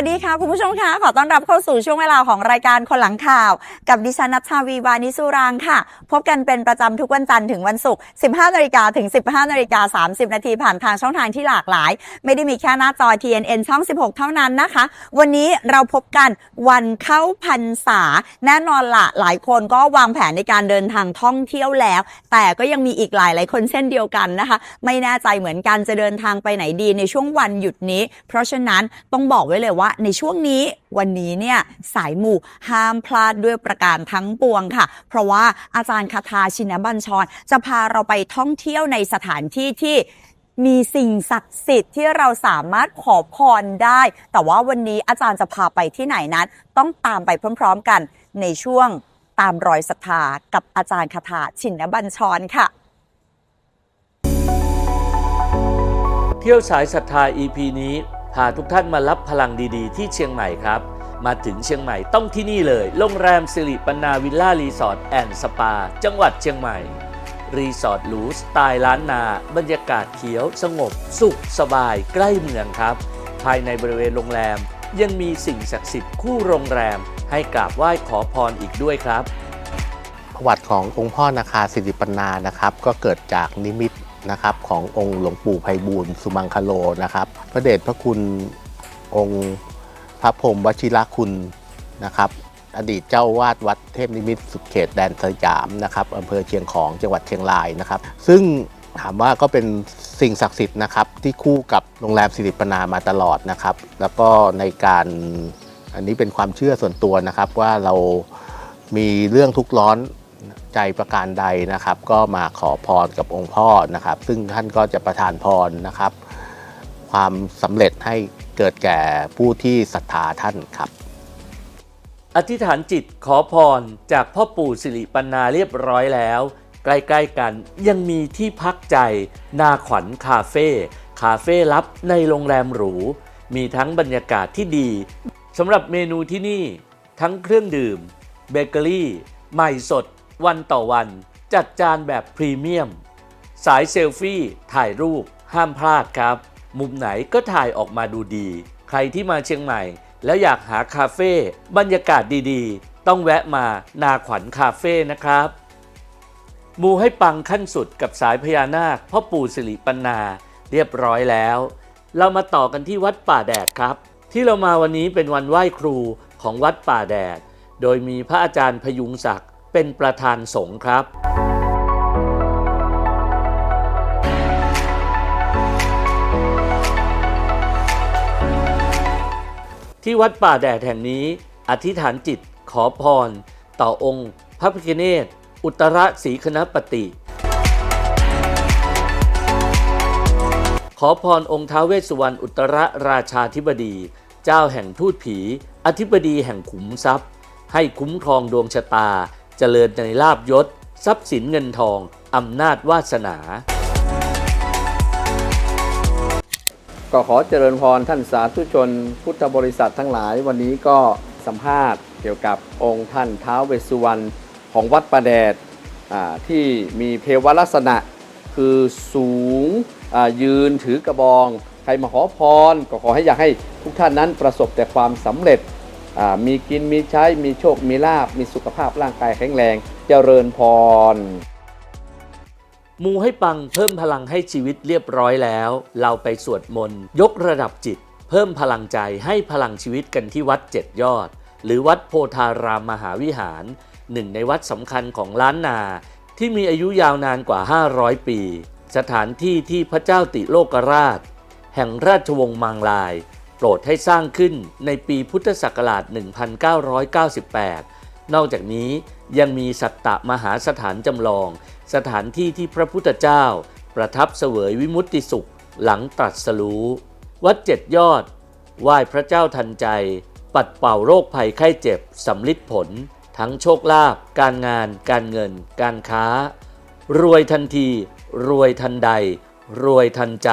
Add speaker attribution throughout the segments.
Speaker 1: วัสดีค่ะ คุณผู้ชมคะขอต้อนรับเข้าสู่ช่วงเวลาของรายการคนหลังข่าว กับดิฉันนัชชาวีวานิสุรางค่ะ พบกันเป็นประจำทุกวันจันทร์ถึงวันศุกร์ 15นาฬิกาถึง 15นาฬิกา30 นาทีผ่านทางช่องทางที่หลากหลาย ไม่ได้มีแค่หน้าจอ TNN ช่อง 16 เท่านั้นนะคะ วันนี้เราพบกันวันเข้าพรรษา แน่นอนละหลายคนก็วางแผนในการเดินทางท่องเที่ยวแล้ว แต่ก็ยังมีอีกหลายหลายคนเช่นเดียวกันนะคะ ไม่แน่ใจเหมือนกันจะเดินทางไปไหนดีในช่วงวันหยุดนี้ เพราะฉะนั้นต้องบอกไว้เลยว่าในช่วงนี้วันนี้เนี่ยสายหมู่ห้ามพลาดด้วยประการทั้งปวงค่ะ เพราะว่าอาจารย์คาทาชินบัญชร จะพาเราไปท่องเที่ยวในสถานที่ที่มีสิ่งศักดิ์สิทธิ์ที่เราสามารถขอพรได้ แต่ว่าวันนี้อาจารย์จะพาไปที่ไหนนั้น ต้องตามไปพร้อม ๆ กันในช่วงตามรอยศรัทธากับอาจารย์คาถาชินบัญชรค่ะ
Speaker 2: เที่ยวสายศรัทธา EP นี้าทุกท่านมารับพลังดีๆ ที่เชียงใหม่ครับ มาถึงเชียงใหม่ต้องที่นี่เลย โรงแรมสิริปันนาวิลล่ารีสอร์ทแอนด์สปา จังหวัดเชียงใหม่ รีสอร์ทหรูสไตล์ล้านนา บรรยากาศเขียว สงบ สุข สบาย ใกล้เมืองครับ ภายในบริเวณโรงแรม ยังมีสิ่งศักดิ์สิทธิ์คู่โรงแรม ให้กราบไหว้ขอพรอีกด้วยครับ
Speaker 3: ประวัติขององค์พ่อนาคาสิริปันนานะครับ ก็เกิดจากนิมิตนะครับขององค์หลวงปู่ไพบูลย์สุมังคโลนะครับ พระเดชพระคุณองค์พระพรมวชิรคุณนะครับ อดีตเจ้าวาดวัดเทพนิมิตสุดเขตแดนสยามนะครับอำเภอเชียงของจังหวัดเชียงรายนะครับ ซึ่งถามว่าก็เป็นสิ่งศักดิ์สิทธิ์นะครับ ที่คู่กับโรงแรมสิริปนามาตลอดนะครับ แล้วก็ในการอันนี้เป็นความเชื่อส่วนตัวนะครับว่าเรามีเรื่องทุกข์ร้อน ใจประการใดนะครับ ก็มาขอพรกับองค์พ่อนะครับ ซึ่งท่านก็จะประทานพรนะครับ ความสำเร็จให้เกิดแก่ผู้ที่ศรัทธาท่านครับ
Speaker 2: อธิษฐานจิตขอพรจากพ่อปู่สิริปันนาเรียบร้อยแล้ว ใกล้ๆกันยังมีที่พักใจ นาขวัญคาเฟ่คาเฟ่ลับในโรงแรมหรู มีทั้งบรรยากาศที่ดีสำหรับเมนูที่นี่ ทั้งเครื่องดื่ม เบเกอรี่ ใหม่สด วันต่อวัน จัดจานแบบพรีเมียม สายเซลฟี่ถ่ายรูป ห้ามพลาดครับ มุมไหนก็ถ่ายออกมาดูดี ใครที่มาเชียงใหม่ แล้วอยากหาคาเฟ่บรรยากาศดีๆ ต้องแวะมานาขวัญคาเฟ่นะครับมูให้ปังขั้นสุดกับสายพญานาคพ่อปู่สิริปันนาเรียบร้อยแล้ว เรามาต่อกันที่วัดป่าแดดครับ ที่เรามาวันนี้เป็นวันไหว้ครูของวัดป่าแดด โดยมีพระอาจารย์พยุงศักดิ์ เป็นประธานสงฆ์ครับที่วัดป่าแดดแห่งนี้ อธิษฐานจิตขอพร ต่อองค์พระพิฆเนศอุตรศรีคณปติ ขอพรองค์ท้าวเวสสุวรรณอุตรราชาธิบดี เจ้าแห่งทูตผี อธิบดีแห่งขุมทรัพย์ ให้คุ้มครองดวงชะตา เจริญในลาบยศ ทรัพย์สินเงินทอง อำนาจวาสนา
Speaker 4: ก็ขอเจริญพรท่านสาธุชน พุทธบริษัททั้งหลาย วันนี้ก็สัมภาษณ์เกี่ยวกับองค์ท่านท้าวเวสสุวรรณของวัดประแดดที่มีเพวลักษณะคือสูงยืนถือกระบอง ใครมาขอพร ก็ขอให้อยากให้ทุกท่านนั้นประสบแต่ความสำเร็จ มีกินมีใช้มีโชคมีลาบมีสุขภาพร่างกายแข็งแรงเจริญพร
Speaker 2: มูให้ปังเพิ่มพลังให้ชีวิตเรียบร้อยแล้ว เราไปสวดมนต์ยกระดับจิต เพิ่มพลังใจให้พลังชีวิตกันที่วัดเจ็ดยอด หรือวัดโพธารามมหาวิหาร หนึ่งในวัดสำคัญของล้านนา ที่มีอายุยาวนานกว่า 500 ปี สถานที่ที่พระเจ้าติโลกราช แห่งราชวงศ์มังลาย โปรดให้สร้างขึ้นในปีพุทธศักราช 1998 นอกจากนี้ยังมีสัตตมหาสถานจำลอง สถานที่ที่พระพุทธเจ้า ประทับเสวยวิมุตติสุขหลังตรัสรู้ วัดเจ็ดยอด ไหว้พระเจ้าทันใจ ปัดเป่าโรคภัยไข้เจ็บสำลิดผล ทั้งโชคลาภการงาน การเงิน การค้า รวยทันที รวยทันใด รวยทันใจ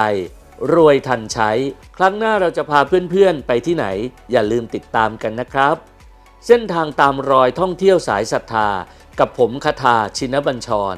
Speaker 2: รวยทันใช้ ครั้งหน้าเราจะพาเพื่อนๆ ไปที่ไหน อย่าลืมติดตามกันนะครับ เส้นทางตามรอยท่องเที่ยวสายศรัทธา กับผมคาทาชินบัญชร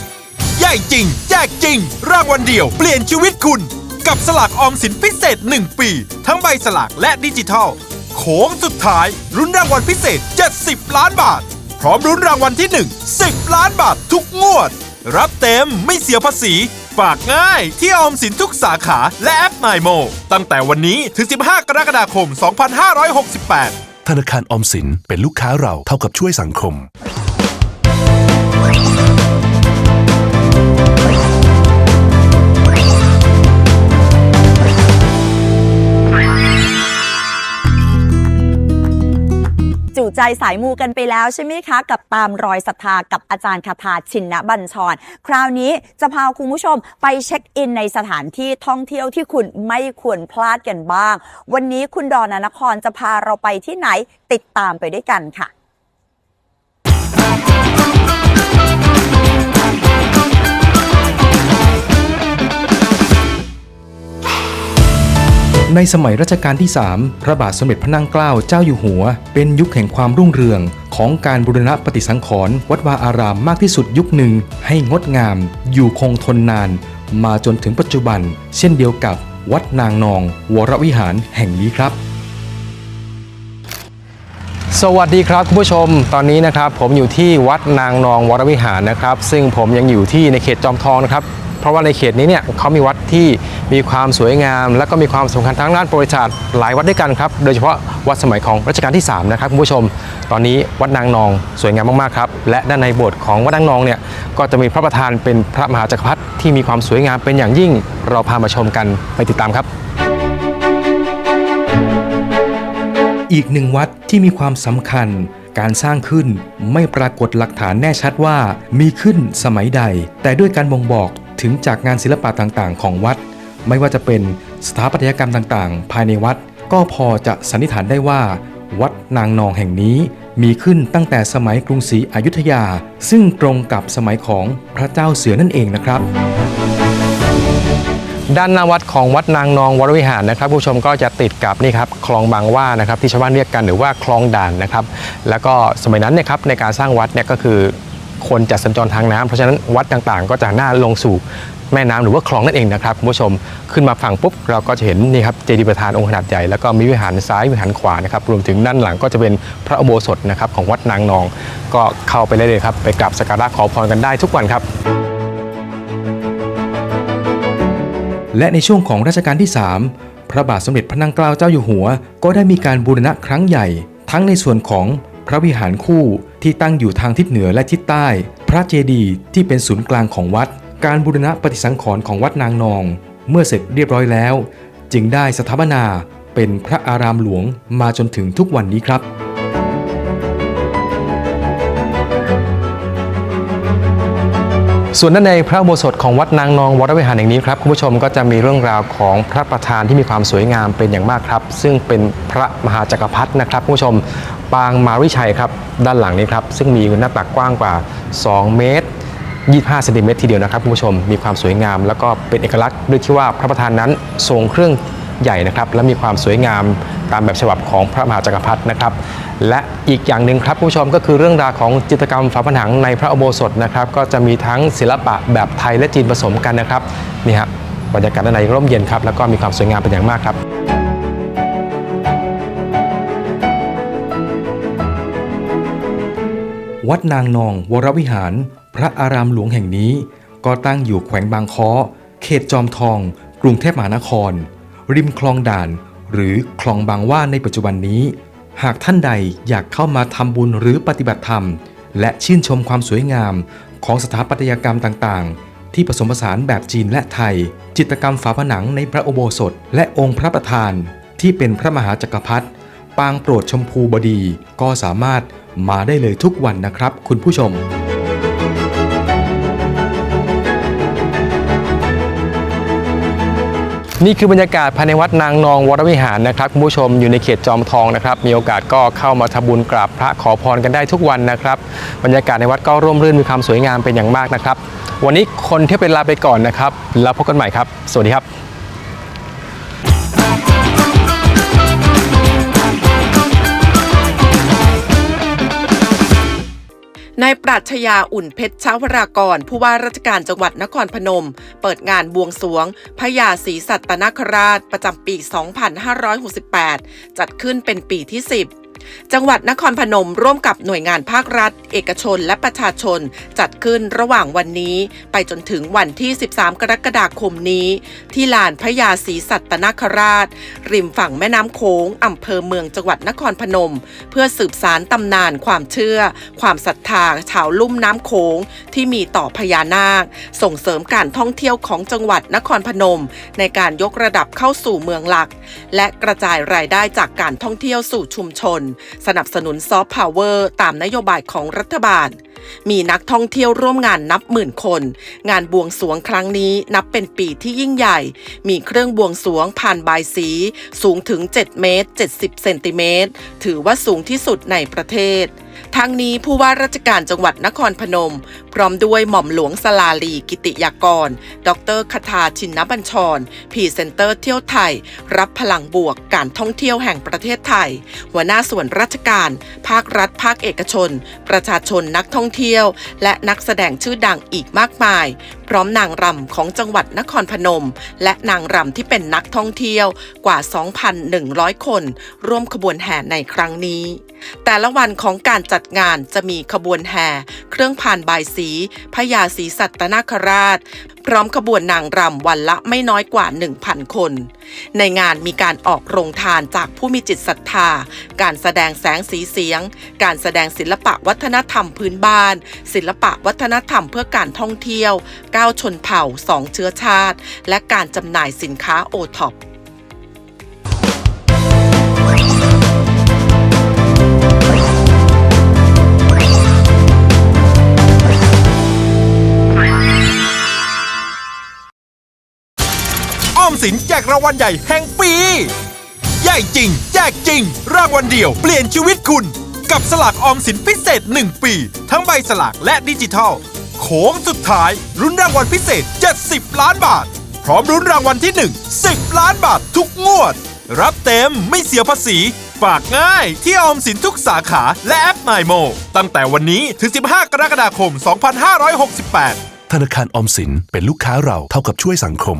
Speaker 5: ห ญ่จริงแจกจริง รางวัลเดียว เปลี่ยนชีวิตคุณ กับสลากออมสินพิเศษ 1 ปี ทั้งใบสลากและดิจิทัลโค้งสุดท้ายรุ้นรางวัลพิเศษ 70 ล้านบาท พร้อมรุ้นรางวัลที่ 1 10 ล้านบาททุกงวด รับเต็มไม่เสียภาษีฝากง่ายที่ออมสินทุกสาขาและแอปนายโม ตั้งแต่วันนี้ถึง 15 กรกฎาคม 2568
Speaker 6: ธนาคารออมสินเป็นลูกค้าเราเท่ากับช่วยสังคม
Speaker 1: จู่ใจสายมูกันไปแล้วใช่ไหมคะ กับตามรอยศรัทธากับอาจารย์คาถาชินนบัญชร คราวนี้จะพาคุณผู้ชมไปเช็คอินในสถานที่ท่องเที่ยวที่คุณไม่ควรพลาดกันบ้าง วันนี้คุณดอนนครจะพาเราไปที่ไหนติดตามไปด้วยกันค่ะ
Speaker 7: ในสมัยรัชกาลที่ 3 พระบาทสมเด็จพระนั่งเกล้าเจ้าอยู่หัว เป็นยุคแห่งความรุ่งเรือง ของการบูรณะปฏิสังขรณ์วัดวาอารามมากที่สุดยุคหนึ่ง ให้งดงาม อยู่คงทนนาน มาจนถึงปัจจุบัน เช่นเดียวกับวัดนางนอง วรวิหารแห่งนี้ครับ
Speaker 8: สวัสดีครับคุณผู้ชม ตอนนี้นะครับ ผมอยู่ที่วัดนางนองวรวิหารนะครับ ซึ่งผมยังอยู่ที่ในเขตจอมทองนะครับ เพราะว่าในเขตนี้เนี่ยเขามีวัดที่มีความสวยงาม และก็มีความสำคัญทางด้านประวัติศาสตร์หลายวัดด้วยกันครับ โดยเฉพาะวัดสมัยของรัชกาลที่ 3 นะครับคุณผู้ชม ตอนนี้วัดนางนองสวยงามมากๆครับ และด้านในโบสถ์ของวัดนางนองเนี่ยก็จะมีพระประธานเป็นพระมหาจักรพรรดิที่มีความสวยงามเป็นอย่างยิ่ง เราพามาชมกันไปติดตามครับ
Speaker 7: อีกหนึ่งวัดที่มีความสำคัญ การสร้างขึ้นไม่ปรากฏหลักฐานแน่ชัดว่ามีขึ้นสมัยใด แต่ด้วยการบ่งบอก ถึงจากงานศิลปะต่างๆ ของวัด ไม่ว่าจะเป็นสถาปัตยกรรมต่างๆ ภายในวัด ก็พอจะสันนิษฐานได้ว่า วัดนางนองแห่งนี้มีขึ้นตั้งแต่สมัยกรุงศรีอยุธยา ซึ่งตรงกับสมัยของพระเจ้าเสือนั่นเองนะครับ
Speaker 8: ด้านหน้าวัดของวัดนางนองวรวิหารนะครับผู้ชมก็จะติดกับนี่ครับคลองบางว่านะครับที่ชาวบ้านเรียกกันหรือว่าคลองด่านนะครับแล้วก็สมัยนั้นเนี่ยครับในการสร้างวัดเนี่ยก็คือ คนจะสัญจรทางน้ำเพราะฉะนั้นวัดต่างๆ ก็จะหน้าลงสู่แม่น้ำหรือว่าคลองนั่นเองนะครับคุณผู้ชมขึ้นมาฝั่งปุ๊บเราก็จะเห็นนี่ครับเจดีย์ประธานองค์ขนาดใหญ่แล้วก็มีวิหารซ้ายวิหารขวานะครับรวมถึงด้านหลังก็จะเป็นพระอุโบสถนะครับของวัดนางนอง ก็เข้าไปได้เลยครับไปกราบสักการะขอพรกันได้ทุกวันครับ
Speaker 7: และในช่วงของรัชกาลที่ 3 พระบาทสมเด็จพระนั่งเกล้าเจ้าอยู่หัว ก็ได้มีการบูรณะครั้งใหญ่ ทั้งในส่วนของพระวิหารคู่ ที่ตั้งอยู่ทางทิศเหนือและทิศใต้ พระเจดีย์ที่เป็นศูนย์กลางของวัด การบูรณะปฏิสังขรณ์ของวัดนางนอง เมื่อเสร็จเรียบร้อยแล้ว จึงได้สถาปนาเป็นพระอารามหลวงมาจนถึงทุกวันนี้ครับ
Speaker 8: ส่วนด้านในพระอุโบสถของวัดนางนองวรวิหารแห่งนี้ครับคุณผู้ชมก็จะมีเรื่องราวของพระประธานที่มีความสวยงามเป็นอย่างมากครับ ซึ่งเป็นพระมหาจักรพรรดินะครับคุณผู้ชม ปางมาริชัยครับด้านหลังนี้ครับซึ่งมีหน้าตักกว้างกว่า 2 เมตร 25เซนติเมตรทีเดียวนะครับคุณผู้ชมมีความสวยงาม แล้วก็เป็นเอกลักษณ์ด้วยที่ว่าพระประธานนั้นทรงเครื่องใหญ่นะครับและมีความสวยงามตามแบบฉบับของพระมหาจักรพรรดินะครับและอีกอย่างหนึ่งครับคุณผู้ชมก็คือเรื่องราวของจิตรกรรมฝาผนังในพระอุโบสถนะครับก็จะมีทั้งศิลปะแบบไทยและจีนผสมกันนะครับนี่ครับบรรยากาศด้านในร่มเย็นครับแล้วก็มีความสวยงามเป็นอย่างมากครับ
Speaker 7: วัดนางนองวรวิหาร พระอารามหลวงแห่งนี้ ก็ตั้งอยู่แขวงบางค้อ เขตจอมทอง กรุงเทพมหานคร ริมคลองด่าน หรือคลองบางว่าในปัจจุบันนี้ หากท่านใดอยากเข้ามาทำบุญหรือปฏิบัติธรรม และชื่นชมความสวยงาม ของสถาปัตยกรรมต่างๆ ที่ผสมผสานแบบจีนและไทย จิตรกรรมฝาผนังในพระอุโบสถ และองค์พระประธาน ที่เป็นพระมหาจักรพรรดิปางโปรดชมพูบดีก็สามารถ มาได้เลยทุกวันนะครับคุณผู้ชม
Speaker 8: นี่คือบรรยากาศภายในวัดนางนองวรวิหารนะครับคุณผู้ชมอยู่ในเขตจอมทองนะครับ มีโอกาสก็เข้ามาทำบุญกราบพระขอพรกันได้ทุกวันนะครับ บรรยากาศในวัดก็ร่มรื่นมีความสวยงามเป็นอย่างมากนะครับ วันนี้คนเที่ยวเป็นลาไปก่อนนะครับ แล้วพบกันใหม่ครับ สวัสดีครับ
Speaker 9: นายปรัชญาอุ่นเพชรชาวรากร ผู้ว่าราชการจังหวัดนครพนม เปิดงานบวงสรวงพญาศรีสัตนคราชประจำปี 2568 จัดขึ้นเป็นปีที่ 10 จังหวัดนครพนมร่วมกับหน่วยงานภาครัฐ เอกชนและประชาชน จัดขึ้นระหว่างวันนี้ ไปจนถึงวันที่ 13 กรกฎาคมนี้ ที่ลานพระยาศรีสัตนคราช ริมฝั่งแม่น้ำโขงอำเภอเมืองจังหวัดนครพนม เพื่อสืบสารตำนานความเชื่อ ความศรัทธาชาวลุ่มน้ำโขงที่มีต่อพญานาค ส่งเสริมการท่องเที่ยวของจังหวัดนครพนม ในการยกระดับเข้าสู่เมืองหลัก และกระจายรายได้จากการท่องเที่ยวสู่ชุมชนสนับสนุนซอฟต์พาวเวอร์ตามนโยบายของรัฐบาล มีนักท่องเที่ยวร่วมงานนับหมื่นคน งานบวงสรวงครั้งนี้นับเป็นปีที่ยิ่งใหญ่ มีเครื่องบวงสรวงผ่านบายสี สูงถึง 7 เมตร 70 เซนติเมตร ถือว่าสูงที่สุดในประเทศ ทั้งนี้ผู้ว่าราชการจังหวัดนครพนม พร้อมด้วยหม่อมหลวงสลาลีกิติยากร ดรคทาชินนบัญชรพรีเซนเตอร์เที่ยวไทย รับพลังบวกการท่องเที่ยวแห่งประเทศไทย หัวหน้าส่วนราชการ ภาครัฐ ภาคเอกชน ประชาชนนักท่องเที่ยว และนักแสดงชื่อดังอีกมากมาย พร้อมนางรำของจังหวัดนครพนม และนางรำที่เป็นนักท่องเที่ยวกว่า 2,100 คน ร่วมขบวนแห่ในครั้งนี้ แต่ละวันของการจัดงานจะมีขบวนแห่ เครื่องผ่านบายสีพญาศรีสัตนคราช พร้อมขบวนนางรำวันละไม่น้อยกว่า 1,000 คน ในงานมีการออกโรงทานจากผู้มีจิตศรัทธา การแสดงแสงสีเสียง การแสดงศิลปะวัฒนธรรมพื้นบ้าน ศิลปะวัฒนธรรมเพื่อการท่องเที่ยวก้าวชนเผ่าสองเชื้อชาติ และการจำหน่ายสินค้าโอท็อป
Speaker 5: สินแจกรางวัลใหญ่แห่งปีใหญ่จริงแจกจริง รางวัลเดียวเปลี่ยนชีวิตคุณ กับสลากออมสินพิเศษ 1 ปี ทั้งใบสลากและดิจิทัลโค้งสุดท้ายลุ้นรางวัลพิเศษ 70 ล้านบาท พร้อมลุ้นรางวัลที่ 1 10 ล้านบาททุกงวด รับเต็มไม่เสียภาษี ฝากง่ายที่ออมสินทุกสาขาและแอปนายโม ตั้งแต่วันนี้ถึง 15 กรกฎาคม 2568
Speaker 6: ธนาคารออมสินเป็นลูกค้าเราเท่ากับช่วยสังคม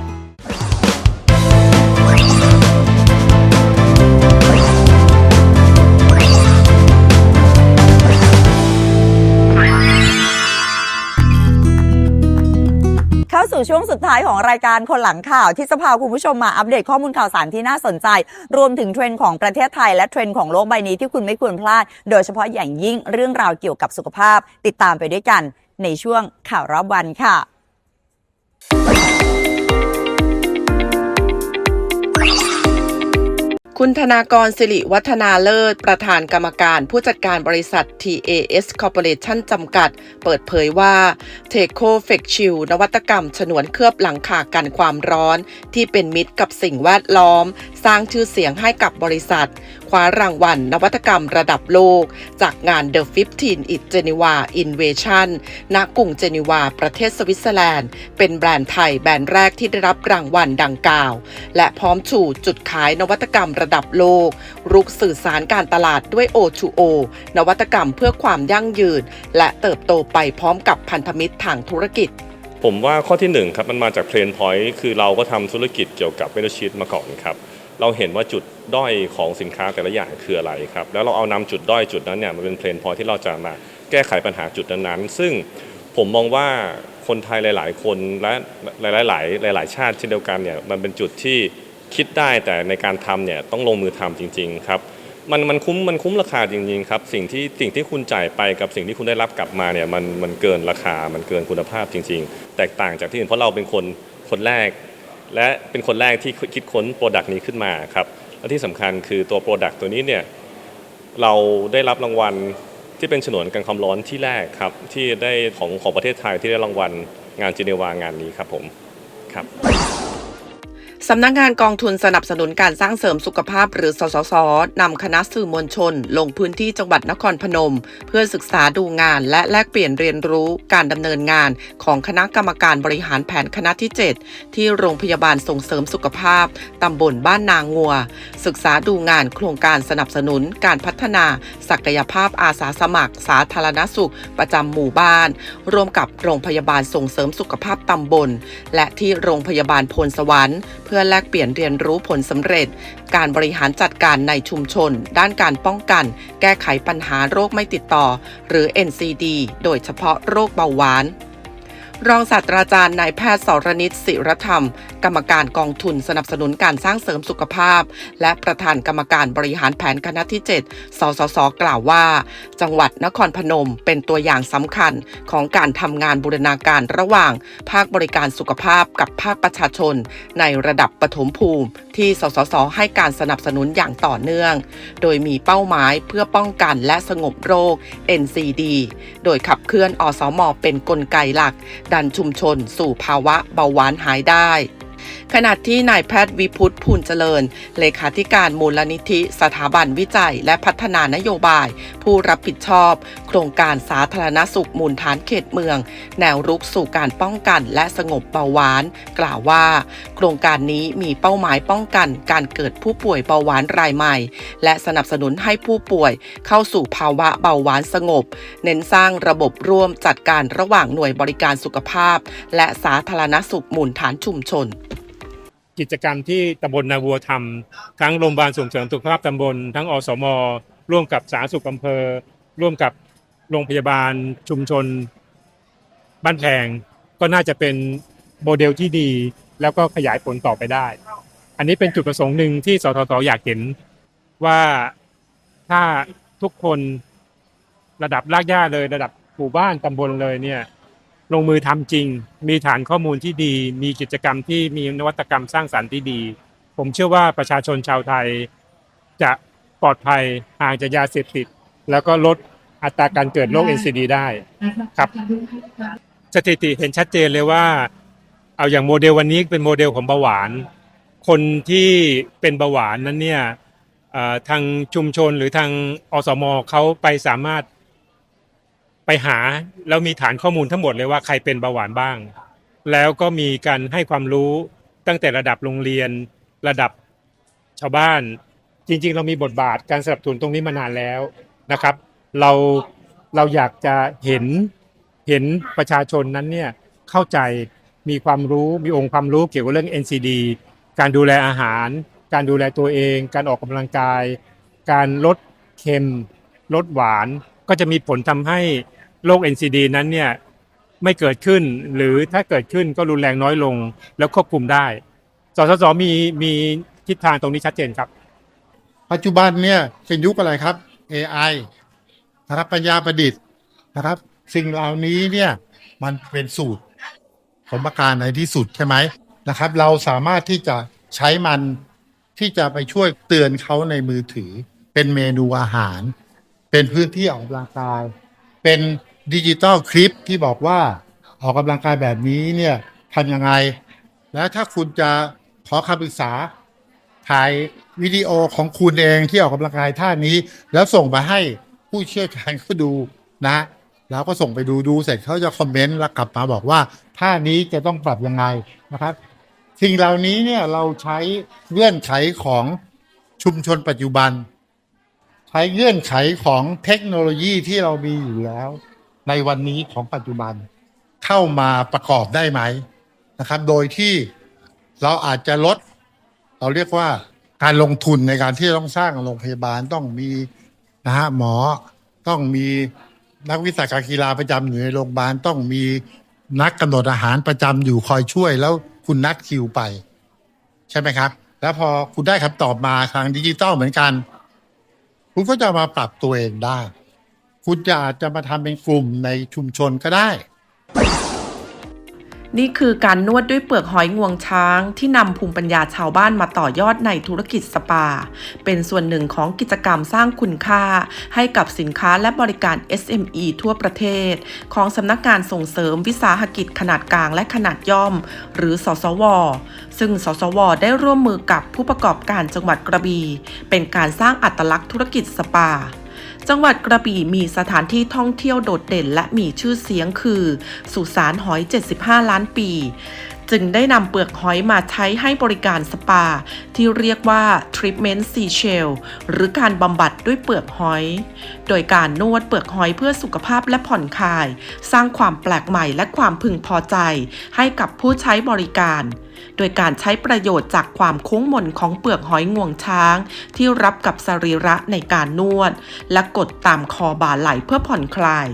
Speaker 1: สู่ช่วงสุดท้ายของรายการคนหลังข่าวที่จะพาคุณผู้ชมมาอัปเดตข้อมูลข่าวสารที่น่าสนใจ รวมถึงเทรนด์ของประเทศไทยและเทรนด์ของโลกใบนี้ที่คุณไม่ควรพลาด โดยเฉพาะอย่างยิ่งเรื่องราวเกี่ยวกับสุขภาพ ติดตามไปด้วยกันในช่วงข่าวรอบวันค่ะ
Speaker 9: คุณธนากรสิริวัฒนาเลิศ ประธานกรรมการผู้จัดการบริษัท TAS Corporation จำกัด เปิดเผยว่า t e c o f e c Shield นวัตกรรม ฉนวนเคลือบหลังคากันความร้อน ที่เป็นมิตรกับสิ่งแวดล้อม สร้างชื่อเสียงให้กับบริษัท คว้ารางวัลนวัตกรรมระดับโลก จากงาน The 15 It Geneva Innovation ณกรุงเจนีวา ประเทศสวิตเซอร์แลนด์ เป็นแบรนด์ไทยแบรนด์แรกที่ได้รับรางวัลดังกล่าว และพร้อมชูจุดขายนวัตกรรมระดับโลก รุกสื่อสารการตลาดด้วย O2O นวัตกรรมเพื่อความยั่งยืน และเติบโตไปพร้อมกับพันธมิตรทางธุรกิจ
Speaker 10: ผมว่าข้อที่หนึ่งครับมันมาจากเพลนพอยต์คือเราก็ทำธุรกิจเกี่ยวกับเมทัลชีตมาก่อนครับ เราเห็นว่าจุดด้อยของสินค้าแต่ละอย่างคืออะไรครับ แล้วเราเอานำจุดด้อยจุดนั้นเนี่ยมันเป็นเพลนพอที่เราจะมาแก้ไขปัญหาจุดนั้นๆ ซึ่งผมมองว่าคนไทยหลาย ๆ คนและหลาย ๆ หลาย ๆ ชาติเช่นเดียวกันเนี่ยมันเป็นจุดที่คิดได้แต่ในการทำเนี่ยต้องลงมือทำจริง ๆ ครับมันมันคุ้มมันคุ้มราคาจริงๆครับสิ่งที่สิ่งที่คุณจ่ายไปกับสิ่งที่คุณได้รับกลับมาเนี่ยมันมันเกินราคามันเกินคุณภาพจริง ๆ แตกต่างจากที่อื่นเพราะเราเป็นคนคนแรก และเป็นคนแรกที่คิดค้นโปรดักต์นี้ขึ้นมาครับและที่สำคัญคือตัวโปรดักต์ตัวนี้เนี่ยเราได้รับรางวัลที่เป็นฉนวนกันความร้อนที่แรกครับที่ได้ของของประเทศไทยที่ได้รางวัลงานจีเนวางานนี้ครับผมครับ
Speaker 9: สำนักงานกองทุนสนับสนุนการสร้างเสริมสุขภาพหรือสสสนำคณะสื่อมวลชน ลงพื้นที่จังหวัดนครพนม เพื่อศึกษาดูงานและแลกเปลี่ยนเรียนรู้การดำเนินงานของคณะกรรมการบริหารแผนคณะที่ 7 ที่โรงพยาบาลส่งเสริมสุขภาพตำบลบ้านนางงัว ศึกษาดูงานโครงการสนับสนุนการพัฒนาศักยภาพอาสาสมัคร สาธารณสุข ประจำหมู่บ้าน ร่วมกับโรงพยาบาลส่งเสริมสุขภาพตำบล และที่โรงพยาบาลพลสวรรค์พื่อแลกเปลี่ยนเรียนรู้ผลสำเร็จ การบริหารจัดการในชุมชน ด้านการป้องกัน แก้ไขปัญหาโรคไม่ติดต่อ หรือ NCD โดยเฉพาะโรคเบาหวาน รองศาสตราจารย์นายแพทย์สรนิตศิรธรรม กรรมการกองทุนสนับสนุนการสร้างเสริมสุขภาพ และประธานกรรมการบริหารแผนคณะที่ 7 สสส กล่าวว่า จังหวัดนครพนมเป็นตัวอย่างสำคัญของการทำงานบูรณาการระหว่าง ภาคบริการสุขภาพกับภาคประชาชน ในระดับปฐมภูมิ ที่สสส ให้การสนับสนุนอย่างต่อเนื่อง โดยมีเป้าหมายเพื่อป้องกันและสงบโรค NCD โดยขับเคลื่อนอสมเป็นนกลไกหลักดันชุมชนสู่ภาวะเบาหวานหายได้ ขณะที่นายแพทย์วิพุทธภูลเจริญ เลขาธิการมูลนิธิ สถาบันวิจัย และพัฒนานโยบาย ผู้รับผิดชอบ โครงการสาธารณสุขมูลฐานเขตเมือง แนวรุกสู่การป้องกันและสงบเบาหวาน กล่าวว่า โครงการนี้มีเป้าหมายป้องกันการเกิดผู้ป่วยเบาหวานรายใหม่ และสนับสนุนให้ผู้ป่วยเข้าสู่ภาวะเบาหวานสงบ เน้นสร้างระบบร่วมจัดการระหว่างหน่วยบริการสุขภาพ และสาธารณสุขมูลฐานชุมชน
Speaker 11: กิจกรรมที่ตำบลนาวัวทำทั้งโรงพยาบาลส่งเสริมสุขภาพตำบล ทั้งอสม ร่วมกับสาธารณสุขอำเภอ ร่วมกับโรงพยาบาลชุมชน บ้านแพงก็น่าจะเป็นโมเดลที่ดี แล้วก็ขยายผลต่อไปได้ อันนี้เป็นจุดประสงค์หนึ่งที่สททอยากเห็นว่าถ้าทุกคนระดับรากหญ้าเลยระดับหมู่บ้านตำบลเลยเนี่ย ลงมือทำจริง มีฐานข้อมูลที่ดี มีกิจกรรมที่มีนวัตกรรมสร้างสรรค์ที่ดี ผมเชื่อว่าประชาชนชาวไทย จะปลอดภัยห่างจากยาเสพติด แล้วก็ลดอัตราการเกิดโรค NCD ได้ครับ สถิติเห็นชัดเจนเลยว่า เอาอย่างโมเดลวันนี้เป็นโมเดลของเบาหวาน คนที่เป็นเบาหวานนั้นเนี่ยเอ่อทางชุมชนหรือทางอสมเขาไปสามารถ ไปหาแล้วมีฐานข้อมูลทั้งหมดเลยว่าใครเป็นเบาหวานบ้าง แล้วก็มีการให้ความรู้ตั้งแต่ระดับโรงเรียน ระดับชาวบ้าน จริง ๆ เรามีบทบาทการสนับสนุนตรงนี้มานานแล้วนะครับ เราเราอยากจะเห็นเห็นประชาชนนั้นเนี่ยเข้าใจมีความรู้มีองค์ความรู้เกี่ยวกับเรื่อง NCD การดูแลอาหาร การดูแลตัวเอง การออกกำลังกาย การลดเค็ม ลดหวาน ก็จะมีผลทำให้โรค NCD นั้นเนี่ยไม่เกิดขึ้น หรือถ้าเกิดขึ้นก็รุนแรงน้อยลง แล้วควบคุมได้ สสสมีมีทิศทางตรงนี้ชัดเจนครับ
Speaker 12: ปัจจุบันเนี่ยเป็นยุคอะไรครับ AI นะครับปัญญาประดิษฐ์นะครับ สิ่งเหล่านี้เนี่ยมันเป็นสูตรสมการในที่สุดใช่ไหมนะครับ เราสามารถที่จะใช้มันที่จะไปช่วยเตือนเขาในมือถือเป็นเมนูอาหาร เป็นพื้นที่ออกกำลังกาย เป็นดิจิตอลคลิปที่บอกว่าออกกำลังกายแบบนี้เนี่ยทำยังไง แล้วถ้าคุณจะขอคำปรึกษาถ่ายวิดีโอของคุณเองที่ออกกำลังกายท่านี้ แล้วส่งไปให้ผู้เชี่ยวชาญเขาดูนะ แล้วก็ส่งไปดูดูเสร็จเขาจะคอมเมนต์แล้วกลับมาบอกว่าท่านี้จะต้องปรับยังไงนะครับสิ่งเหล่านี้เนี่ยเราใช้เงื่อนไขของชุมชนปัจจุบัน ใช้เงื่อนไขของเทคโนโลยีที่เรามีอยู่แล้ว ในวันนี้ของปัจจุบันเข้ามาประกอบได้ไหมนะครับ โดยที่เราอาจจะลด เราเรียกว่าการลงทุนในการที่ต้องสร้างโรงพยาบาลต้องมีนะฮะหมอต้องมีนักวิชาการกีฬาประจำอยู่ในโรงพยาบาลต้องมีนักกำหนดอาหารประจำอยู่คอยช่วย แล้วคุณนัดคิวไป ใช่ไหมครับ แล้วพอคุณได้คำตอบมาทางดิจิตอลเหมือนกัน คุณก็จะมาปรับตัวเองได้ คุณจะอาจจะมาทำเป็นกลุ่มในชุมชนก็ได้
Speaker 9: นี่คือการนวดด้วยเปลือกหอยงวงช้างที่นำภูมิปัญญาชาวบ้านมาต่อยอดในธุรกิจสปา เป็นส่วนหนึ่งของกิจกรรมสร้างคุณค่า ให้กับสินค้าและบริการ SME ทั่วประเทศ ของสำนักงานส่งเสริมวิสาหกิจขนาดกลางและขนาดย่อม หรือสสว ซึ่งสสว ได้ร่วมมือกับผู้ประกอบการจังหวัดกระบี่เป็นการสร้างอัตลักษณ์ธุรกิจสปา จังหวัดกระบี่มีสถานที่ท่องเที่ยวโดดเด่นและมีชื่อเสียงคือ สุสานหอย 75 ล้านปี จึงได้นำเปลือกหอยมาใช้ให้บริการสปา ที่เรียกว่า Treatment Seashell หรือการบำบัดด้วยเปลือกหอย โดยการนวดเปลือกหอยเพื่อสุขภาพและผ่อนคลาย สร้างความแปลกใหม่และความพึงพอใจ ให้กับผู้ใช้บริการ โดยการใช้ประโยชน์จากความโค้งมนของเปลือกหอยงวงช้าง ที่รับกับสรีระในการนวด และกดตามคอบ่าไหล่เพื่อผ่อนคลาย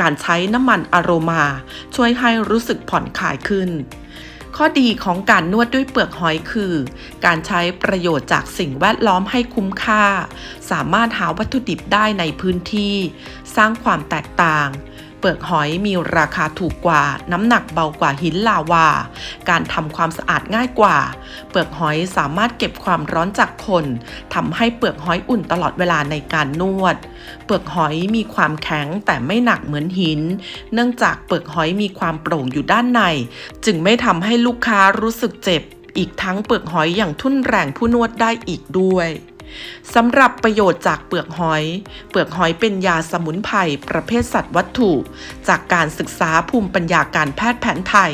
Speaker 9: การใช้น้ำมันอโรมา ช่วยให้รู้สึกผ่อนคลายขึ้น ข้อดีของการนวดด้วยเปลือกหอยคือ การใช้ประโยชน์จากสิ่งแวดล้อมให้คุ้มค่า สามารถหาวัตถุดิบได้ในพื้นที่ สร้างความแตกต่าง ปลือกหอยมีราคาถูกกว่า น้ำหนักเบากว่าหินลาวา การทำความสะอาดง่ายกว่า เปลือกหอยสามารถเก็บความร้อนจากคนทำให้เปลือกหอยอุ่นตลอดเวลาในการนวด เปลือกหอยมีความแข็งแต่ไม่หนักเหมือนหิน เนื่องจากเปลือกหอยมีความโปร่งอยู่ด้านใน จึงไม่ทำให้ลูกค้ารู้สึกเจ็บ อีกทั้งเปลือกหอยอย่างทุ่นแรงผู้นวดได้อีกด้วย สำหรับประโยชน์จากเปลือกหอย เปลือกหอยเป็นยาสมุนไพรประเภทสัตว์วัตถุ จากการศึกษาภูมิปัญญาการแพทย์แผนไทย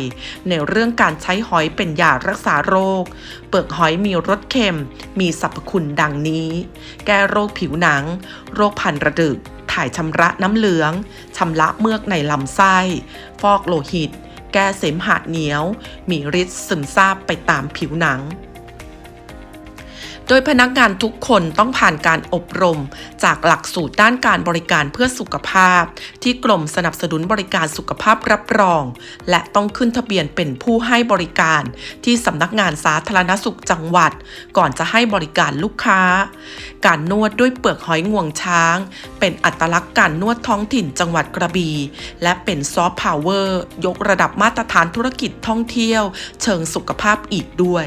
Speaker 9: ในเรื่องการใช้หอยเป็นยารักษาโรค เปลือกหอยมีรสเค็ม มีสรรพคุณดังนี้ แก้โรคผิวหนัง โรคพันระดึก ถ่ายชำระน้ำเหลือง ชำระเมือกในลำไส้ ฟอกโลหิต แก้เสมหะเหนียว มีฤทธิ์ซึมซาบไปตามผิวหนัง โดยพนักงานทุกคนต้องผ่านการอบรม จากหลักสูตรด้านการบริการเพื่อสุขภาพ ที่กรมสนับสนุนบริการสุขภาพรับรอง และต้องขึ้นทะเบียนเป็นผู้ให้บริการ ที่สำนักงานสาธารณสุขจังหวัด ก่อนจะให้บริการลูกค้า การนวดด้วยเปลือกหอยงวงช้าง เป็นอัตลักษณ์การนวดท้องถิ่นจังหวัดกระบี่และเป็นซอฟต์พาวเวอร์ยกระดับมาตรฐานธุรกิจท่องเที่ยว เชิงสุขภาพอีกด้วย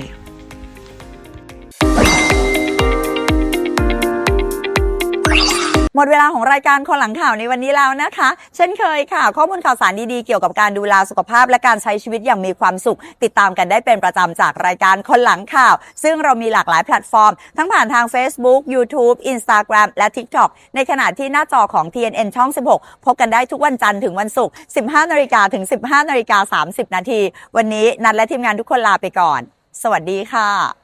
Speaker 1: หมดเวลาของรายการคนหลังข่าวในวันนี้แล้วนะคะ เช่นเคยค่ะ ข้อมูลข่าวสารดีๆ เกี่ยวกับการดูแลสุขภาพและการใช้ชีวิตอย่างมีความสุข ติดตามกันได้เป็นประจำจากรายการคนหลังข่าว ซึ่งเรามีหลากหลายแพลตฟอร์ม ทั้งผ่านทาง Facebook YouTube Instagram และ TikTok ในขณะที่หน้าจอของ TNN ช่อง 16 พบกันได้ทุกวันจันทร์ถึงวันศุกร์ 15นาฬิกาถึง 15นาฬิกา30 นาที วันนี้นัดและทีมงานทุกคนลาไปก่อน สวัสดีค่ะ